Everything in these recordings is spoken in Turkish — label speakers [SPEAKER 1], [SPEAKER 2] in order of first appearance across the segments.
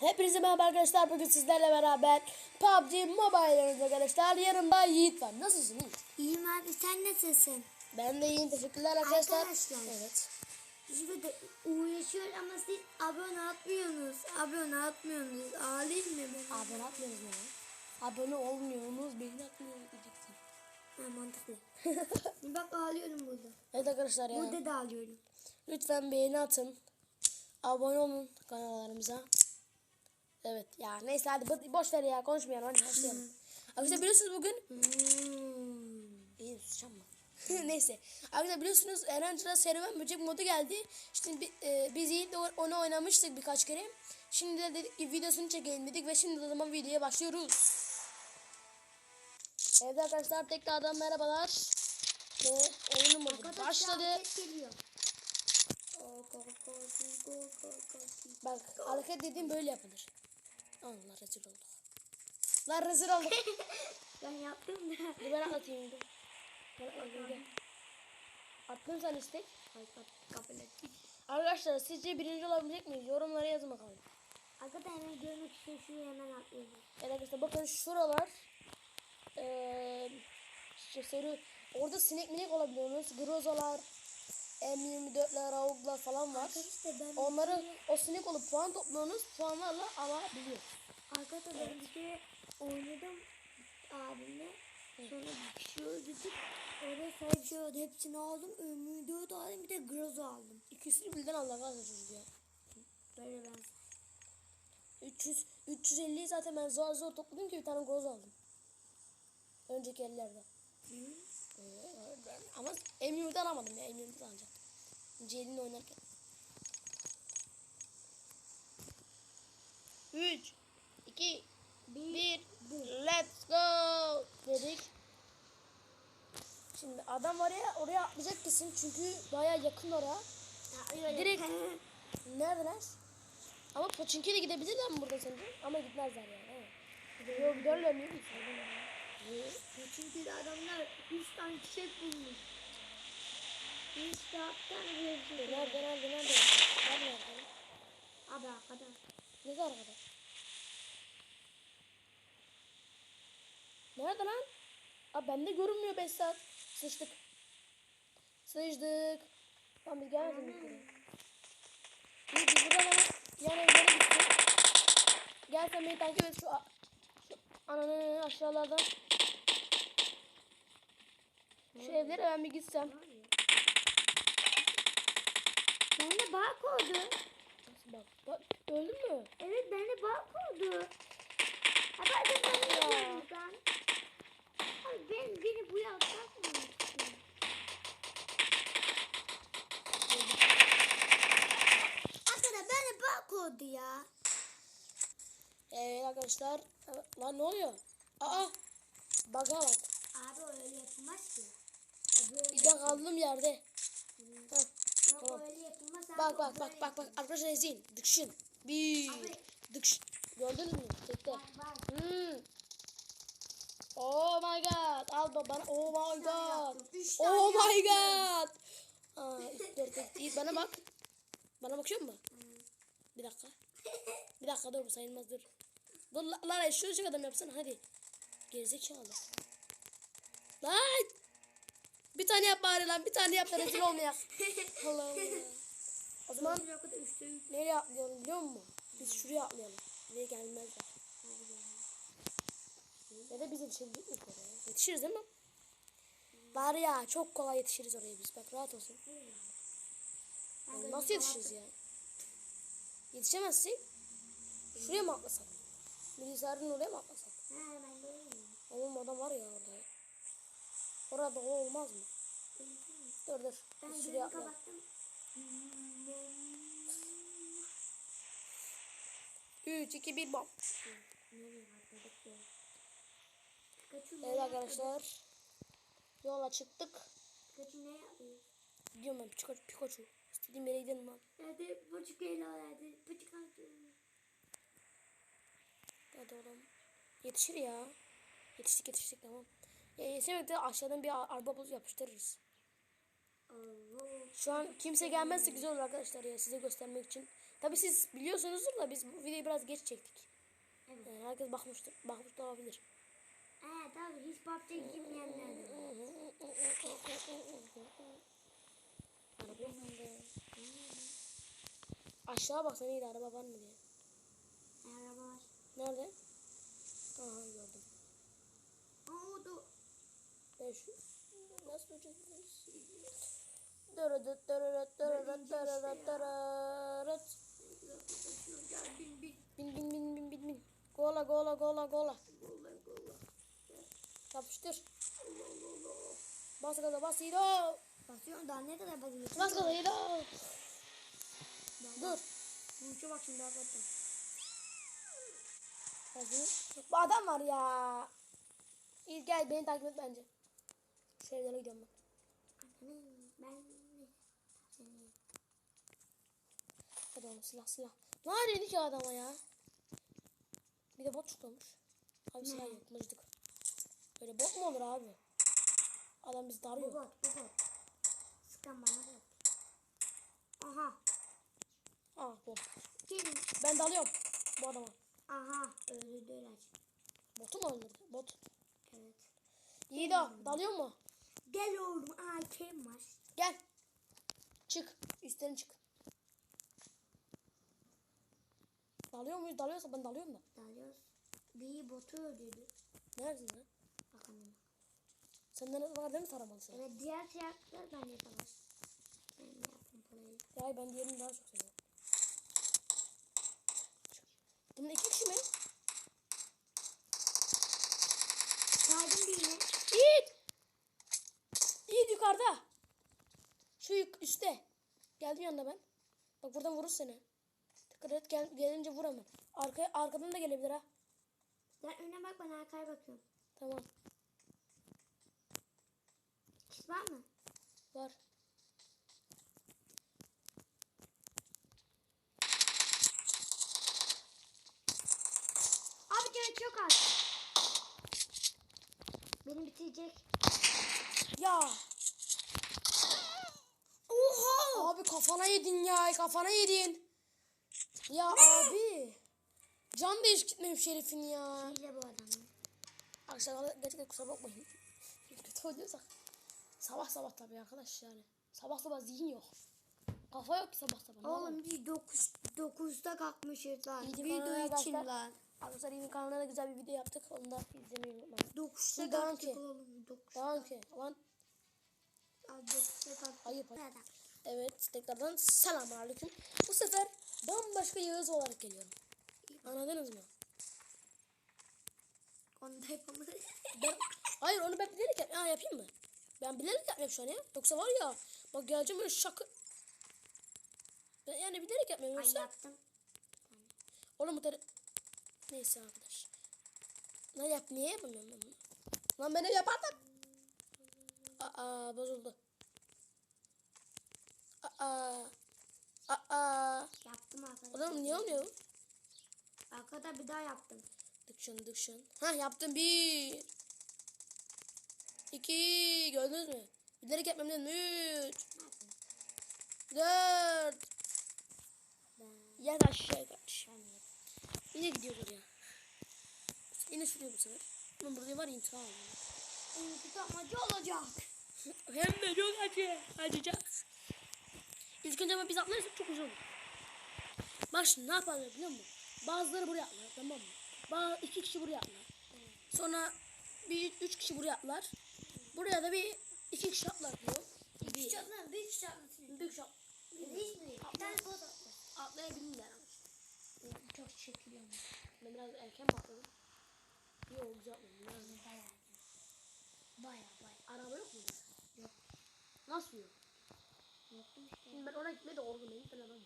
[SPEAKER 1] Hepinize merhaba arkadaşlar. Bugün sizlerle beraber PUBG Mobile oynuyoruz arkadaşlar. Yanımda Yiğit var. Nasılsın Yiğit?
[SPEAKER 2] İyiyim abi sen nasılsın?
[SPEAKER 1] Ben de iyiyim. Teşekkürler arkadaşlar.
[SPEAKER 2] Arkadaşlar.
[SPEAKER 1] Evet.
[SPEAKER 2] Biz burada uğraşıyor ama siz abone atmıyorsunuz. Abone atmıyorsunuz. Ağlayayım mı ben?
[SPEAKER 1] Abone atmıyoruz mu ya? Abone olmuyorsunuz. Beni atmıyorsunuz diyeceksin.
[SPEAKER 2] Ha, mantıklı. Bak ağlıyorum burada.
[SPEAKER 1] Evet arkadaşlar ya.
[SPEAKER 2] Burada da ağlıyorum.
[SPEAKER 1] Lütfen beğeni atın. Abone olun kanallarımıza. Evet ya neyse hadi bo- boş ver ya konuşmayalım hadi başlayalım. Arkadaşlar biliyorsunuz bugün
[SPEAKER 2] Hmm.
[SPEAKER 1] İyi susacağım mı? Neyse. Arkadaşlar biliyorsunuz Erencil'e serüven böcek modu geldi. İşte bi- e, biz Yiğit'le onu oynamıştık birkaç kere. Şimdi de dedik ki videosunu çekelim dedik ve şimdi o zaman videoya başlıyoruz. Evet arkadaşlar tekrardan merhabalar. Ve oyunun modu başladı. Bak hareket dediğim böyle yapılır. Allah rezil olduk. Lan rezil olduk.
[SPEAKER 2] Ben yaptım da.
[SPEAKER 1] Dur ben atlatayım. Dur. Ben. Attın sen istek.
[SPEAKER 2] Ay, kap- kabul ettim.
[SPEAKER 1] Arkadaşlar sizce birinci olabilecek miyiz? Yorumlara yazın bakalım.
[SPEAKER 2] Arkadaşlar hemen görmek için şuraya hemen atlıyorum.
[SPEAKER 1] Evet arkadaşlar bakın şuralar eee işte seri orada sinek minek olabiliyorsunuz. Grozalar, M24'ler, avuklar falan var.
[SPEAKER 2] Arkadaşlar ben
[SPEAKER 1] Onları o sinek olup puan topluyorsunuz. Puanlarla alabiliyor.
[SPEAKER 2] Arkadaşlar ben bir kere oynadım abimle. Sonra bir kişi öldürdük. Orada sadece öldü. Hepsini aldım. Ömrü de aldım. Bir de grozo aldım.
[SPEAKER 1] İkisini birden aldı arkadaşlar çocuk ya.
[SPEAKER 2] Böyle ben.
[SPEAKER 1] 300 350'yi zaten ben zor zor topladım ki bir tane groz aldım. Önceki ellerde. Ee, ben- ama M24 alamadım ya. M24 alacaktım. Ceylin oynarken. 3 2 1 Let's go dedik. Şimdi adam var ya oraya atlayacak kesin çünkü baya yakın oraya. Direkt neredeler? Ama Pochinki'ye gidebilirler mi burada sence? Ama gitmezler yani. Yok giderler mi?
[SPEAKER 2] Çünkü adamlar 100 tane çiçek bulmuş. 100 kağıttan verdi.
[SPEAKER 1] Nerede nerede nerede? Nerede nerede?
[SPEAKER 2] Abi arkada.
[SPEAKER 1] Ne kadar kadar? Nerede lan? Abi bende görünmüyor 5 saat. Sıçtık. Sıçtık. Tamam biz gelmedik buraya? Biz, buradan yan evlere gittik. Gel sen beni takip et şu ananı aşağılardan. Şu evlere ben bir gitsem.
[SPEAKER 2] Bak oldu.
[SPEAKER 1] Nasıl bak? bak öldün mü?
[SPEAKER 2] Evet bende bak oldu. Abi hadi ben ne diyorum ben? Abi ben beni bu yapacak mı? Arkadaşlar bende bak oldu ya.
[SPEAKER 1] Evet arkadaşlar. Evet, Lan ne oluyor? Aa! Baga bak.
[SPEAKER 2] Abi öyle yapılmaz ki. Abi öyle
[SPEAKER 1] Bir de kaldım yerde. Heh,
[SPEAKER 2] Yok
[SPEAKER 1] tamam.
[SPEAKER 2] öyle yapılmaz abi.
[SPEAKER 1] Bak bak
[SPEAKER 2] o
[SPEAKER 1] bak
[SPEAKER 2] böyle
[SPEAKER 1] bak bak arkadaşlar izleyin. Dıkşın. Bir. Dıkşın. Gördünüz mü? Tekte. Hmm. Oh my god. Al bana. Oh my god. Oh my god. Aa. İyi, bana bak. Bana bakıyor musun? Bir dakika. Bir dakika dur bu sayılmaz dur. Dur la- lan şu ışık adam yapsana hadi. Gerizekalı. Lan. Bir tane yap bari lan. Bir tane yap da rezil olmayak. Allah Allah. O zaman nereye atlayalım biliyor musun? Biz şuraya atlayalım. Buraya gelmezler. Ya da biz yetişebilir miyiz oraya? Yetişiriz değil mi? Var ya çok kolay yetişiriz oraya biz. Bak rahat olsun. Ya nasıl yetişiriz ya? Yetişemezsek şuraya mı atlasak? Bilgisayarın oraya mı atlasak?
[SPEAKER 2] He ben görüyorum.
[SPEAKER 1] Oğlum adam var ya orada. Orada o olmaz mı? Dur dur.
[SPEAKER 2] Ben
[SPEAKER 1] şuraya atlayalım.
[SPEAKER 2] Kapattım.
[SPEAKER 1] 3, 2, 1 bom.
[SPEAKER 2] Pikachu
[SPEAKER 1] Evet arkadaşlar. Yola çıktık.
[SPEAKER 2] Pikachu nereye atladı?
[SPEAKER 1] Gidiyorum ben Pikachu. Pikachu. İstediğim yere gidelim lan.
[SPEAKER 2] Hadi buçuk eyle hadi. Buçuk altı.
[SPEAKER 1] Hadi oğlum. Yetişir ya. Yetiştik yetiştik tamam. Ya yetişemedik de aşağıdan bir araba bulup yapıştırırız.
[SPEAKER 2] Allah.
[SPEAKER 1] Şu an kimse gelmezse güzel olur arkadaşlar ya size göstermek için. Tabi siz biliyorsunuzdur da biz bu videoyu biraz geç çektik.
[SPEAKER 2] Evet.
[SPEAKER 1] Yani herkes bakmıştır, bakmış da olabilir.
[SPEAKER 2] Evet abi hiç PUBG girmeyenler de var.
[SPEAKER 1] Araba bende. Aşağı baksana iyiydi araba var mı diye.
[SPEAKER 2] Araba var.
[SPEAKER 1] Nerede? Aha gördüm.
[SPEAKER 2] Aa o da
[SPEAKER 1] Ben şu nasıl uçacağız? Dırıdıt dırıdıt dırıdıt dırıdıt.
[SPEAKER 2] Gel bin bin.
[SPEAKER 1] Bin bin bin bin bin. Gola gola gola gola.
[SPEAKER 2] Golla golla.
[SPEAKER 1] Yapıştır. Bas gaza bas İdo.
[SPEAKER 2] Basıyorum daha ne kadar basıyorsun?
[SPEAKER 1] Bas gaza İdo. Dur.
[SPEAKER 2] Bu uça bak şimdi hakikaten.
[SPEAKER 1] Bu adam var ya. İyi gel beni takip et bence. Şu evlere gidiyorum. Ben Hadi oğlum silah silah. Nerede ki adama ya? Bir de bot çıkıyormuş. Abi silah yok mıcdık. Böyle bot mu olur abi? Adam bizi
[SPEAKER 2] bu
[SPEAKER 1] darıyor.
[SPEAKER 2] bot bu bot. Sıkan bana bot. Aha.
[SPEAKER 1] Aa bot.
[SPEAKER 2] Gelin.
[SPEAKER 1] Ben dalıyorum bu adama.
[SPEAKER 2] Aha. Öldürdüler.
[SPEAKER 1] Botu mu öldürdü? Bot.
[SPEAKER 2] Evet.
[SPEAKER 1] İyi de dalıyor mu?
[SPEAKER 2] Gel oğlum. Aa kim var?
[SPEAKER 1] Gel. Çık. Üstten çık. Dalıyor muyuz? Dalıyorsa ben dalıyorum da.
[SPEAKER 2] Dalıyoruz. Bir botu öldürdü.
[SPEAKER 1] Neredesin lan?
[SPEAKER 2] Bakalım.
[SPEAKER 1] Senden var değil mi taramalısı?
[SPEAKER 2] Evet diğer siyahlar ben de. Ben de yaptım parayı.
[SPEAKER 1] Ya ben diğerini daha çok seviyorum. Bunun iki kişi mi?
[SPEAKER 2] Saydım bir yine.
[SPEAKER 1] Yiğit! Yiğit yukarıda. Şu yuk üstte. Geldim yanına ben. Bak buradan vurur seni. Dikkat et gel, gelince vur hemen. Arkaya, arkadan da gelebilir ha.
[SPEAKER 2] Sen öne bak ben arkaya bakıyorum.
[SPEAKER 1] Tamam.
[SPEAKER 2] Kit var mı?
[SPEAKER 1] Var.
[SPEAKER 2] Abi canı çok az. Beni bitirecek.
[SPEAKER 1] Ya. Oha! Abi kafana yedin ya. Kafana yedin. Ya abi. Can değiş gitmemiş herifin ya.
[SPEAKER 2] Hile bu adam.
[SPEAKER 1] Arkadaşlar gerçekten kusura bakmayın. Kötü oynuyorsak. Sabah sabah tabii arkadaş yani. Sabah sabah zihin yok. Kafa yok ki sabah sabah. Ne?
[SPEAKER 2] Oğlum biz 9 9'da kalkmışız lan. Video için lan.
[SPEAKER 1] Arkadaşlar yeni kanalına da güzel bir video yaptık. Onu da izlemeyi unutmayın.
[SPEAKER 2] 9'da
[SPEAKER 1] Şimdi devam
[SPEAKER 2] kalktık oğlum. 9'da.
[SPEAKER 1] Tamam ki. Lan
[SPEAKER 2] Abi 9'da kalktık.
[SPEAKER 1] ayıp. Evet tekrardan selamünaleyküm. Bu sefer bambaşka Yağız olarak geliyorum. Anladınız mı?
[SPEAKER 2] Onu da yapamadık.
[SPEAKER 1] Ben, hayır onu ben bilerek yap. Ha, yapayım mı? Ben bilerek yapmıyorum şu an ya. Yoksa var ya bak geleceğim böyle şakı. Ben yani bilerek yapmıyorum
[SPEAKER 2] Ay
[SPEAKER 1] yoksa.
[SPEAKER 2] yaptım.
[SPEAKER 1] Oğlum bu tele... Neyse arkadaş. Lan yap niye yapamıyorum ben bunu? Lan ben de yapardım. Aa bozuldu. Aa. Aa.
[SPEAKER 2] Yaptım arkadaşlar.
[SPEAKER 1] Oğlum niye olmuyor?
[SPEAKER 2] Arkada bir daha yaptım.
[SPEAKER 1] Dıkşın dıkşın. Ha yaptım bir. İki. Gördünüz mü? Bilerek yapmam dedim. Üç. Dört.
[SPEAKER 2] Ben.
[SPEAKER 1] Yer aşağı kardeş.
[SPEAKER 2] Ben yaptım.
[SPEAKER 1] Yine gidiyor oraya. Yine sürüyor bu sefer. Ama burada var ya intihar.
[SPEAKER 2] İntikam acı olacak.
[SPEAKER 1] Hem de çok acı. Acıyacak. İlk önce ama biz atlarsak çok uzun olur. Bak şimdi ne yapalım biliyor musun? Bazıları buraya atlar tamam mı? Bazı iki kişi buraya atlar. Sonra bir üç kişi buraya atlar. Buraya da bir iki kişi atlar diyor. Bir,
[SPEAKER 2] Çatlan büyük çatlasın.
[SPEAKER 1] bir kişi at-
[SPEAKER 2] Hiç mi? Bir tane bot atla.
[SPEAKER 1] atlayabilirler ama.
[SPEAKER 2] Çok çekiliyorum.
[SPEAKER 1] Ben biraz erken mi atladım? Yok güzel atladım. Biraz-
[SPEAKER 2] Bayağı. Bayağı bayağı.
[SPEAKER 1] Araba yok mu?
[SPEAKER 2] Yok.
[SPEAKER 1] Nasıl yok?
[SPEAKER 2] İşte.
[SPEAKER 1] Şimdi ben oraya gitmeye de orgunayım. Adam var.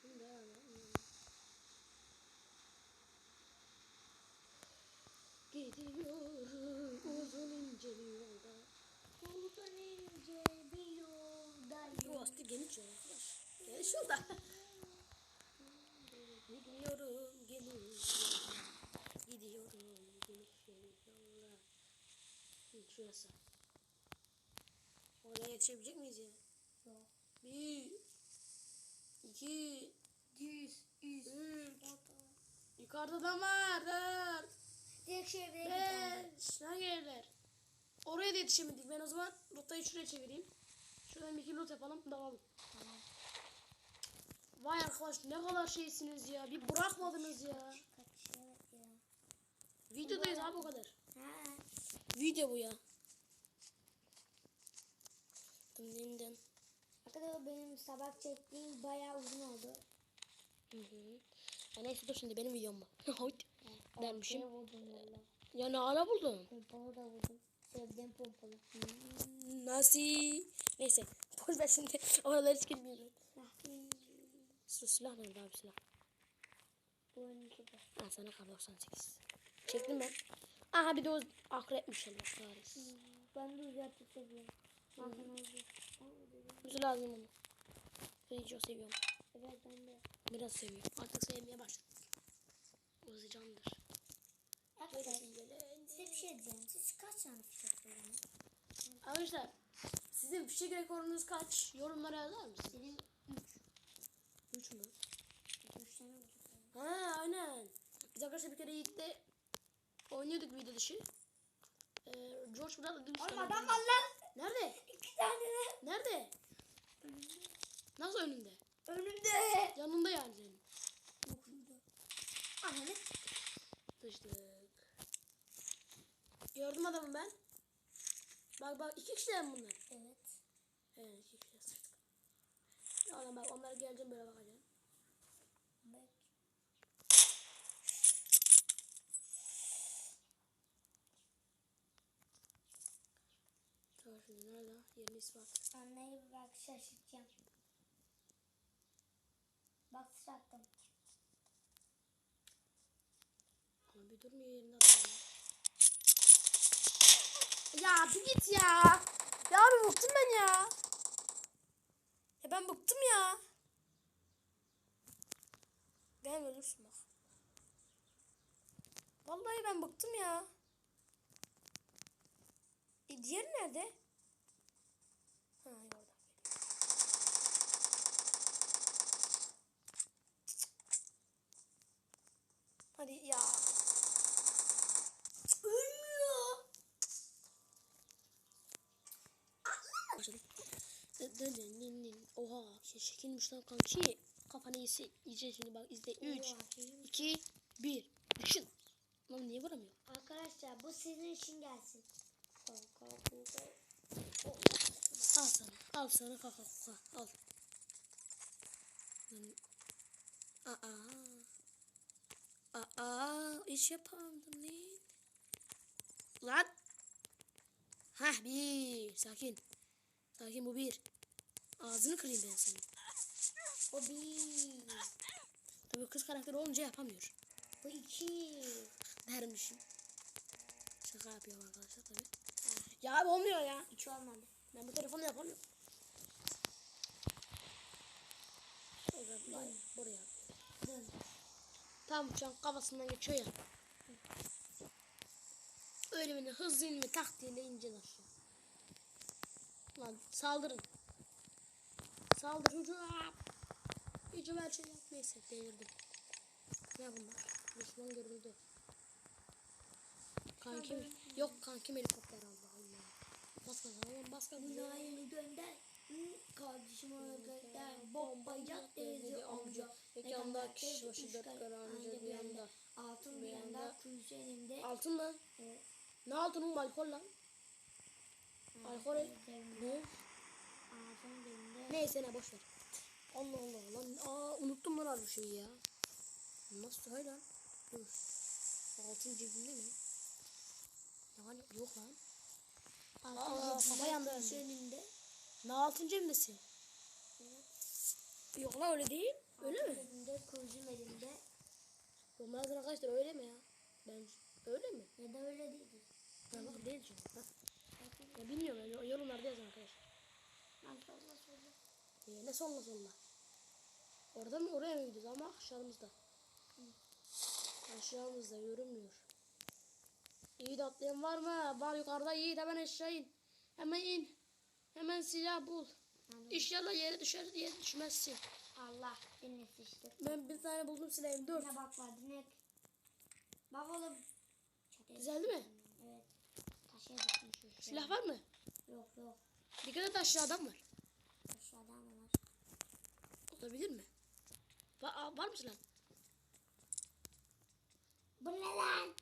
[SPEAKER 1] Şimdi. Gidiyorum uzun ince bir yolda.
[SPEAKER 2] Uzun ince bir yolda
[SPEAKER 1] Bu aslında geniş yol arkadaş. Geniş yolda. Gidiyorum geniş yolda. Gidiyorum geniş yolda. Hı, Şurası. Oraya yetişebilecek miyiz ya?
[SPEAKER 2] Yok.
[SPEAKER 1] Bir, iki,
[SPEAKER 2] Yüz. Yüz.
[SPEAKER 1] üç. Yukarıda adam var. Dört,
[SPEAKER 2] Direkt gidelim.
[SPEAKER 1] beş. Hangi evler? Oraya da yetişemedik. Ben o zaman rotayı şuraya çevireyim. Şuradan bir iki loot yapalım. Dalalım.
[SPEAKER 2] Tamam.
[SPEAKER 1] Vay arkadaş ne kadar şeysiniz ya. Bir bırakmadınız ya.
[SPEAKER 2] Kaç evet ya.
[SPEAKER 1] Videodayız abi o kadar.
[SPEAKER 2] Ha.
[SPEAKER 1] Video bu ya. Dım dım.
[SPEAKER 2] Arkadaşlar benim sabah çektiğim bayağı uzun oldu.
[SPEAKER 1] Hı hı. Ya neyse dur şimdi benim videom bu. Hoyt. Dermişim.
[SPEAKER 2] Ortaya vurdum valla.
[SPEAKER 1] Ya ne ala buldun?
[SPEAKER 2] Pompalı da vurdum. Sevdiğim pompalı.
[SPEAKER 1] Nasıl? Neyse. Boş ver şimdi. Oraları hiç girmeyeceğim. Su silah nerede abi silah?
[SPEAKER 2] Bu önündeki de.
[SPEAKER 1] Ha sana kar 98. Çektim ben. Aha bir de o akrepmiş Allah kahretsin.
[SPEAKER 2] Ben de uzatı seviyorum.
[SPEAKER 1] Güzel lazım onu. Ben çok seviyorum.
[SPEAKER 2] Evet ben de.
[SPEAKER 1] Biraz seviyorum. Artık sevmeye başladım. Uzi candır.
[SPEAKER 2] Arkadaşlar size bir şey diyeceğim. Siz kaç tane fişek koydunuz?
[SPEAKER 1] Arkadaşlar sizin fişek rekorunuz kaç? Yorumlara yazar mısınız?
[SPEAKER 2] Benim
[SPEAKER 1] 3 mü?
[SPEAKER 2] 3 tane.
[SPEAKER 1] Ha aynen. Biz arkadaşlar bir kere Yiğit'le oynuyorduk video dışı. Ee, George burada dün
[SPEAKER 2] Oğlum adam var lan.
[SPEAKER 1] Nerede?
[SPEAKER 2] 2 tane de.
[SPEAKER 1] Nerede? Nasıl önünde?
[SPEAKER 2] Önümde.
[SPEAKER 1] Yanında yani senin.
[SPEAKER 2] Okulda. Ananı.
[SPEAKER 1] Sıçtık. Gördüm adamı ben. Bak bak iki kişiler mi bunlar?
[SPEAKER 2] Evet.
[SPEAKER 1] Evet iki kişiler sıçtık. Ya oğlum bak onlara geleceğim böyle bakacağım.
[SPEAKER 2] Bak.
[SPEAKER 1] Nerede? Yerini ispat.
[SPEAKER 2] Anneyi bak şaşırtacağım. Bak sıçrattım.
[SPEAKER 1] Ama bir durmuyor yerinde adam. Ya bir git ya. Ya abi bıktım ben ya. Ya ben bıktım ya. Gel ölürsün bak. Vallahi ben bıktım ya. E, diğeri nerede? Ha orada. Hadi ya. Ölmüyor. Oha şey şekilmiş lan kanki. Kafanı yiyse yiyeceğiz şimdi bak izle. 3,
[SPEAKER 2] Oha, iyi.
[SPEAKER 1] 2, 1. Düşün. Lan niye vuramıyor?
[SPEAKER 2] Arkadaşlar bu sizin için gelsin. Kanka bu da.
[SPEAKER 1] Al sana. Al sana kaka kaka. Al. Aa. Aa. iş yapamadım lan. Lan. Hah bir. Sakin. Sakin bu bir. Ağzını kırayım ben senin.
[SPEAKER 2] O bir.
[SPEAKER 1] Tabii kız karakteri olunca yapamıyor.
[SPEAKER 2] Bu iki.
[SPEAKER 1] Dermişim. Şaka yapıyorum arkadaşlar tabii. Ya abi olmuyor ya.
[SPEAKER 2] Hiç olmadı.
[SPEAKER 1] Ben bu telefonu yapamıyorum. Şöyle buraya. Tam uçağın kafasından geçiyor ya. Ölümünü hızlı inme taktiğiyle aşağı. Lan saldırın. Saldır hücum. Hücum her şey yap. Neyse delirdim. Ne bunlar? Düşman görüldü. Kankim. Yok kankim helikopter Allah Allah. Bas gaza oğlum bas gaza.
[SPEAKER 2] Mülayimi gönder. Kardeşim ona gönder. Bombayacak teyze amca.
[SPEAKER 1] Mekanda kişi başı dört kararınca bir yanda.
[SPEAKER 2] Altın
[SPEAKER 1] bir
[SPEAKER 2] yanda. Kuyusu elimde.
[SPEAKER 1] Altın?
[SPEAKER 2] Evet.
[SPEAKER 1] Ne altın oğlum alkol lan? Alkol el. Ne?
[SPEAKER 2] Altın elimde.
[SPEAKER 1] Neyse ne boş ver. Allah Allah lan. Aa unuttum lan abi şeyi ya. Nasıl söyle lan? Dur. Altın cebimde mi? Yani yok lan. Aa, kafa yandı
[SPEAKER 2] elimde.
[SPEAKER 1] Ne altın cebimdesin? Yok lan öyle değil. Öyle mi?
[SPEAKER 2] Elimde kuyucum elimde.
[SPEAKER 1] Yazın arkadaşlar öyle mi ya? Ben öyle mi?
[SPEAKER 2] Ya da öyle değildi.
[SPEAKER 1] Ya bak değil çünkü. Ha. Ya bilmiyorum yani yorumlarda yazın arkadaşlar.
[SPEAKER 2] Ben sonra söyle.
[SPEAKER 1] Ee, ne sonla sonla. Orada mı oraya mı gidiyoruz ama aşağımızda. Aşağımızda görünmüyor. İyi de atlayan var mı? Var yukarıda iyi hemen aşağı in. Hemen in. Hemen silah bul.
[SPEAKER 2] Anladım.
[SPEAKER 1] İnşallah yere düşer yere düşmezsin.
[SPEAKER 2] Allah beni sıçtı.
[SPEAKER 1] Ben bir tane buldum silahım. Dur.
[SPEAKER 2] Ne bak var dinle. Bak oğlum. Çatıya
[SPEAKER 1] Güzel değil mi?
[SPEAKER 2] Evet. Taşıya düştüm şu şu.
[SPEAKER 1] Silah var mı?
[SPEAKER 2] Yok yok.
[SPEAKER 1] Dikkat et aşağı adam var.
[SPEAKER 2] Aşağıda mı var?
[SPEAKER 1] Olabilir mi? Va aa, var mı silah?
[SPEAKER 2] Bu ne lan?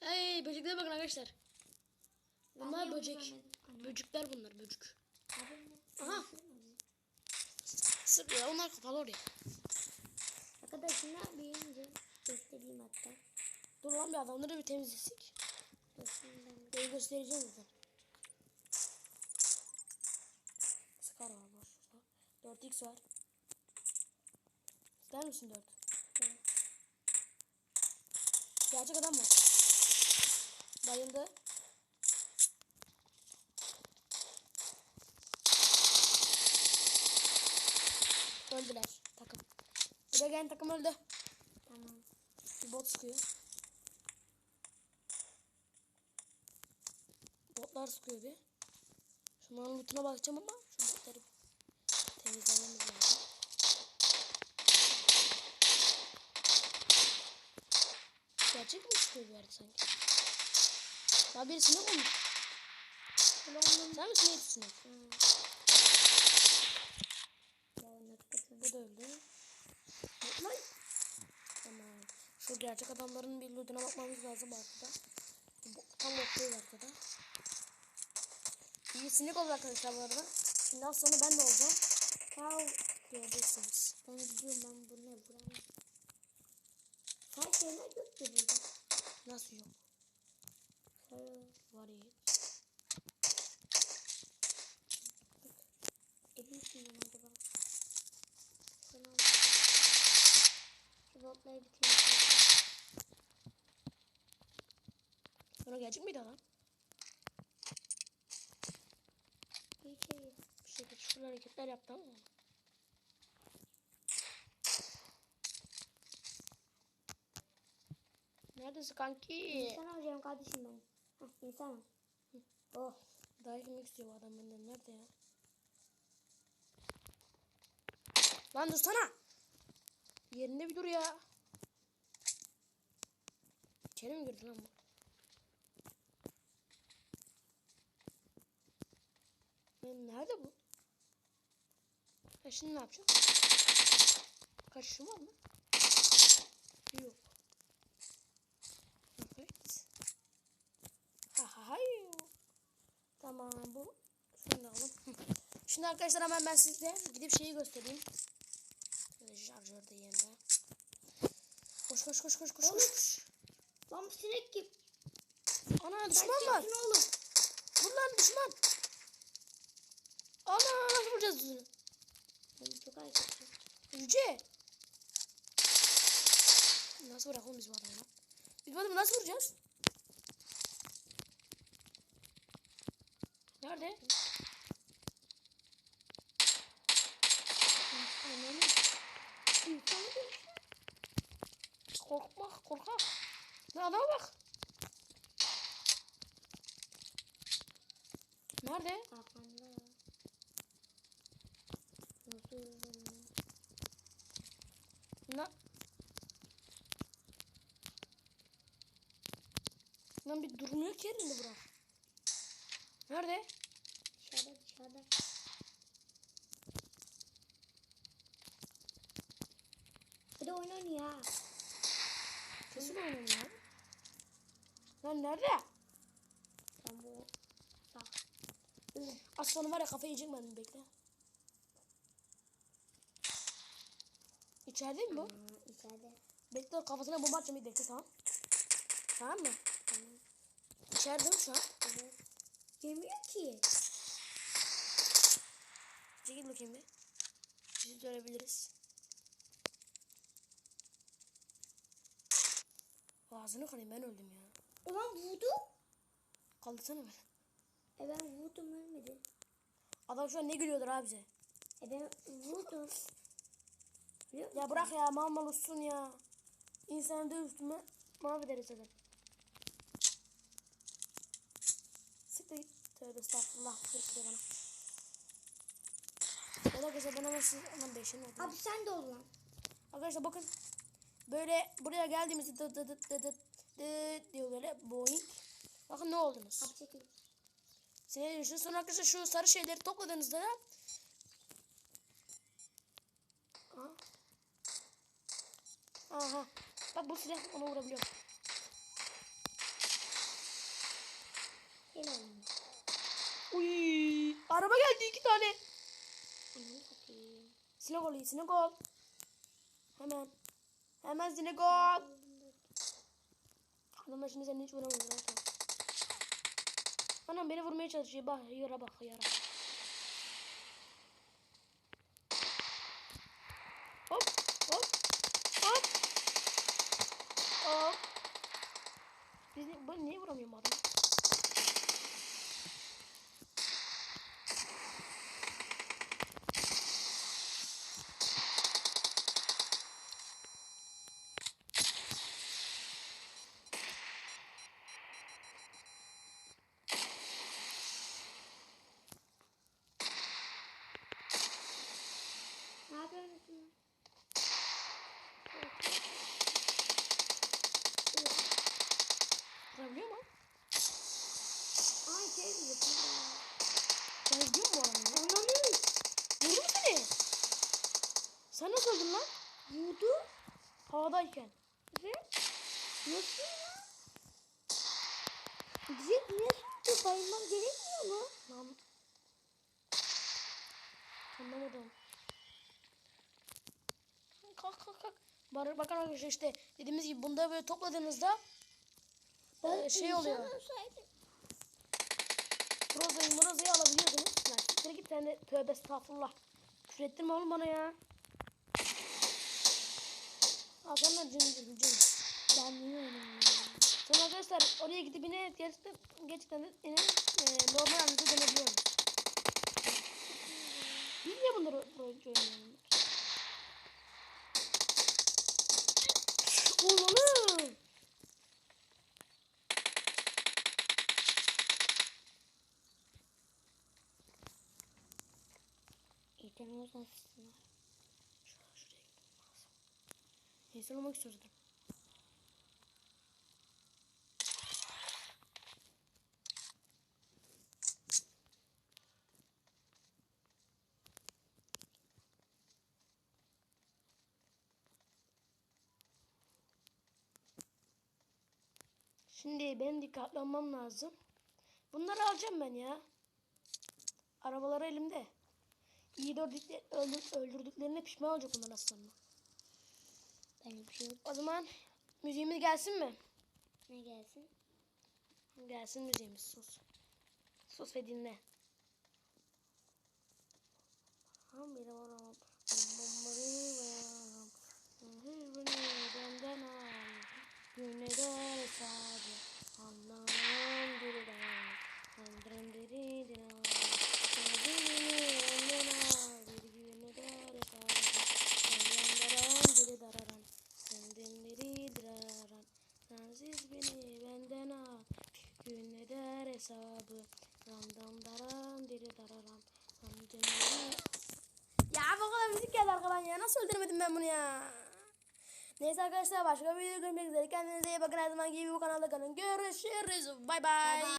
[SPEAKER 1] Hey böceklere bakın arkadaşlar. Bunlar
[SPEAKER 2] niye
[SPEAKER 1] böcek.
[SPEAKER 2] Anne.
[SPEAKER 1] Böcekler bunlar.
[SPEAKER 2] Abi ne?
[SPEAKER 1] Aha. Sık ya onlar kapalı oraya.
[SPEAKER 2] Arkadaşlar büyüyünce göstereyim hatta.
[SPEAKER 1] Dur lan bir adamları bir temizlesek.
[SPEAKER 2] Ben
[SPEAKER 1] göstereceğim zaten. Sıkar var şurada. 4x var. İster misin 4?
[SPEAKER 2] Evet.
[SPEAKER 1] Gerçek adam var. Bayıldı. Öldüler takım. De gelen takım öldü.
[SPEAKER 2] Tamam.
[SPEAKER 1] Bir bot sıkıyor. Botlar sıkıyor bir. Şunların lootuna bakacağım ama şu botları temizlememiz lazım. Gerçek mi sıkıyor bir yerde sanki? Daha birisi ne olmuş?
[SPEAKER 2] Ulan
[SPEAKER 1] Sen misin düşünüyorsun?
[SPEAKER 2] Hmm. Ya
[SPEAKER 1] Bu da öldü. Lan. Tamam. Şu gerçek adamların bir lootuna bakmamız lazım arkada. Bu, tam bakıyor arkada. İyi sinek oldu arkadaşlar bu arada. Şimdi az sonra ben de olacağım.
[SPEAKER 2] Ya
[SPEAKER 1] Göreceksiniz.
[SPEAKER 2] ben gidiyorum ben bu ne buranın. Her şeyler yok ki burada.
[SPEAKER 1] Nasıl yok?
[SPEAKER 2] Sarı.
[SPEAKER 1] Var iyi.
[SPEAKER 2] Şu botlayı bitireyim.
[SPEAKER 1] Sonra gelecek miydi adam?
[SPEAKER 2] Bir şey.
[SPEAKER 1] Bir şey küçük hareketler yaptı ama. Neredesin kanki?
[SPEAKER 2] İnsan alacağım kardeşim ben. Hah insan. Oh.
[SPEAKER 1] Daha kim istiyor adam benden? Nerede ya? Lan dursana. Yerinde bir dur ya. İçeri mi girdi lan bu? Nerede bu? Ha şimdi ne yapacağım? Kaçışım var mı? Yok. Evet. Ha ha hay. Tamam bu. Şunu da alalım. Şimdi arkadaşlar hemen ben size gidip şeyi göstereyim. Şarjör de yerinde. Koş koş koş koş koş koş.
[SPEAKER 2] Lan bu sinek kim?
[SPEAKER 1] Ana düşman var.
[SPEAKER 2] Oğlum.
[SPEAKER 1] Vur lan düşman. Ana nasıl vuracağız bunu?
[SPEAKER 2] Ben çok hareketli.
[SPEAKER 1] Yüce. Nasıl bırakalım biz bu adamı? Biz bu adamı nasıl vuracağız? Nerede? Ananı.
[SPEAKER 2] İnsan değil.
[SPEAKER 1] Korkma korkak. Ne adama bak. Nerede?
[SPEAKER 2] Arkanda. Nasıl yüzüm?
[SPEAKER 1] Na Lan bir durmuyor ki yerinde bırak. Nerede?
[SPEAKER 2] Dışarıda dışarıda. Bir de oyun
[SPEAKER 1] oynamıyor ya. Lan nerede?
[SPEAKER 2] Ben bu sağ.
[SPEAKER 1] Aslanım var ya kafayı yiyecek benim bekle. İçeride mi bu?
[SPEAKER 2] Aa, içeride.
[SPEAKER 1] Bekle kafasına bomba atacağım bir bekle tamam. Tamam mı?
[SPEAKER 2] Tamam.
[SPEAKER 1] İçeride mi şu an?
[SPEAKER 2] Evet. Yemiyor ki.
[SPEAKER 1] Çekil bakayım bir. Bizi görebiliriz. Ağzını kırayım ben öldüm ya.
[SPEAKER 2] Ulan vurdu.
[SPEAKER 1] Kaldırsana beni.
[SPEAKER 2] E ben vurdum ölmedi.
[SPEAKER 1] Adam şu an ne gülüyordur abi bize.
[SPEAKER 2] E ben vurdum.
[SPEAKER 1] Ya bırak ya mal mal olsun ya. İnsanı da üstüme mahvederiz zaten. Sık da git. Tövbe estağfurullah. Bekle bana. Arkadaşlar ben hemen siz hemen beşini.
[SPEAKER 2] Abi sen de ol lan.
[SPEAKER 1] Arkadaşlar bakın. Böyle buraya geldiğimizde dı dı dı dı dı dı diyor böyle boing. Bakın ne oldunuz.
[SPEAKER 2] Abi çekil.
[SPEAKER 1] Seni düşün. Sonra arkadaşlar şu sarı şeyleri topladığınızda da Aha. Aha. Bak bu silah onu vurabiliyorum.
[SPEAKER 2] Yine oynayayım.
[SPEAKER 1] Uy, araba geldi iki tane.
[SPEAKER 2] Ananı satayım.
[SPEAKER 1] Sinegol iyi, Sinegol. Hemen. Hemen Sinegol. Adamlar şimdi seni hiç vuramıyor. Anam beni vurmaya çalışıyor. Bak yara bak yara. Hop hop hop. Hop. Biz ne, ben niye vuramıyorum adamı?
[SPEAKER 2] Ne yapıyorsun?
[SPEAKER 1] Vurabiliyor mu?
[SPEAKER 2] Ay şey diyecektim.
[SPEAKER 1] Sen gidiyor mu bu adamı?
[SPEAKER 2] Ananı.
[SPEAKER 1] Vurdu mu seni? Sen nasıl öldün lan?
[SPEAKER 2] Vurdu.
[SPEAKER 1] Havadayken.
[SPEAKER 2] Ve nasıl ya? Direkt niye sürdü? Bayılmam gerekmiyor mu?
[SPEAKER 1] Lan. Anlamadım. Kalk kalk kalk. Bar bakın arkadaşlar işte dediğimiz gibi bunda böyle topladığınızda e, şey
[SPEAKER 2] insan
[SPEAKER 1] oluyor.
[SPEAKER 2] olsaydım.
[SPEAKER 1] Prozayı murozayı alabiliyorsunuz. Lan siktir git sen de tövbe estağfurullah. Küfür ettirme oğlum bana ya. Cın cın.
[SPEAKER 2] Ben niye oynamıyorum?
[SPEAKER 1] Sonra arkadaşlar oraya gidip yine gerçekten, gerçekten yine e, normal halinde dönebiliyoruz. Biz niye bunları rolcu oynayalım? Oğlum. Şuraya, şuraya gitmem lazım. Neyse olmak istiyoruz. dur. Şimdi benim dikkatli olmam lazım. Bunları alacağım ben ya. Arabaları elimde. İyi de öldürdükleri- öldür, öldürdüklerine pişman olacak bunlar aslında.
[SPEAKER 2] Benim bir şey yok.
[SPEAKER 1] O zaman müziğimiz gelsin mi?
[SPEAKER 2] Ne gelsin?
[SPEAKER 1] Gelsin müziğimiz sus. Sus ve dinle. Varam. Bombarı varam. Hırbını benden al. Güne der hesabı. Allah'ım diri der. Andırın diri diri al. Hırbını benden al. Bir güne der hesabı. Yandaran diri dararan. Senden diri diraran. Sensiz beni benden al. Hesabı. Randam daran diri dararam. Diri. Ya bu kadar müzik geldi arkadan ya. Nasıl öldüremedim ben bunu ya? Neyse arkadaşlar başka bir video görmek üzere. Kendinize iyi bakın. Her zaman gibi bu kanalda kalın. Görüşürüz. Bay bay.